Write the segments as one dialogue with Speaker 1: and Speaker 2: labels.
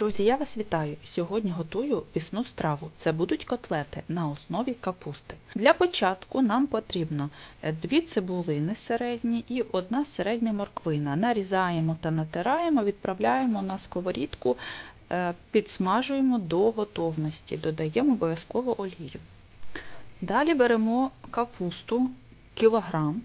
Speaker 1: Друзі, я вас вітаю! Сьогодні готую пісну страву. Це будуть котлети на основі капусти. Для початку нам потрібно е, дві цибулини середні і одна середня морквина. Нарізаємо та натираємо, відправляємо на сковорідку, е, підсмажуємо до готовності, додаємо обов'язково олію. Далі беремо капусту кілограм.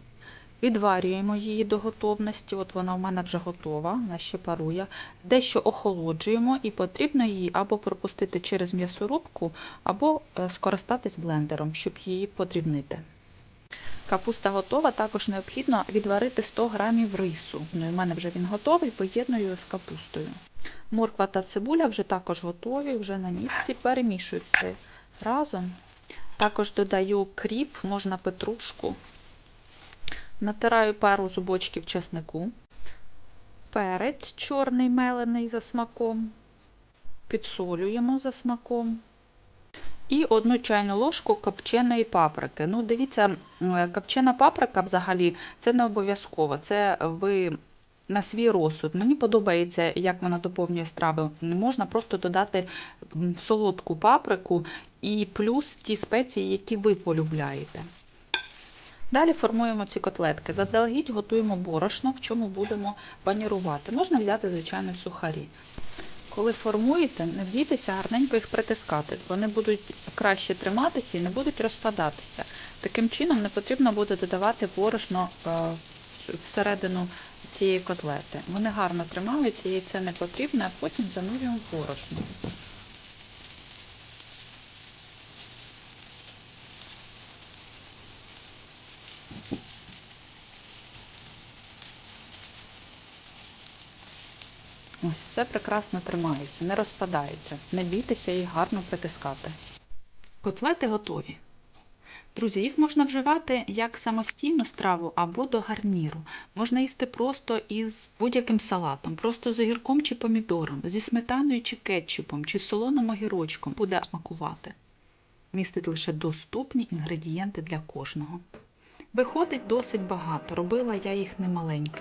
Speaker 1: Відварюємо її до готовності, от вона в мене вже готова, вона ще парує. Дещо охолоджуємо і потрібно її або пропустити через м'ясорубку, або е, скористатись блендером, щоб її подрібнити. Капуста готова, також необхідно відварити 100 г рису. Ну, У мене вже він готовий, поєдную з капустою. Морква та цибуля вже також готові, вже на місці. Перемішую все разом. Також додаю кріп, можна петрушку. Натираю пару зубочків чеснику, перець чорний мелений за смаком, підсолюємо за смаком. І одну чайну ложку копченої паприки. Ну, дивіться, копчена паприка взагалі це не обов'язково. Це ви на свій розсуд. Мені подобається, як вона доповнює страви. Можна просто додати солодку паприку і плюс ті спеції, які ви полюбляєте. Далі формуємо ці котлетки. Заздалегідь готуємо борошно, в чому будемо панірувати. Можна взяти, звичайно, сухарі. Коли формуєте, не бійтеся гарненько їх притискати. Вони будуть краще триматися і не будуть розпадатися. Таким чином не потрібно буде додавати борошно всередину цієї котлети. Вони гарно тримаються, їй це не потрібно, а потім занурюємо борошно. Ось, все прекрасно тримається, не розпадається. Не бійтеся їх гарно притискати. Котлети готові. Друзі, їх можна вживати як самостійну страву або до гарніру. Можна їсти просто із будь-яким салатом, просто з огірком чи помідором, зі сметаною чи кетчупом, чи солоним огірочком буде смакувати. Містить лише доступні інгредієнти для кожного. Виходить досить багато, робила я їх немаленько.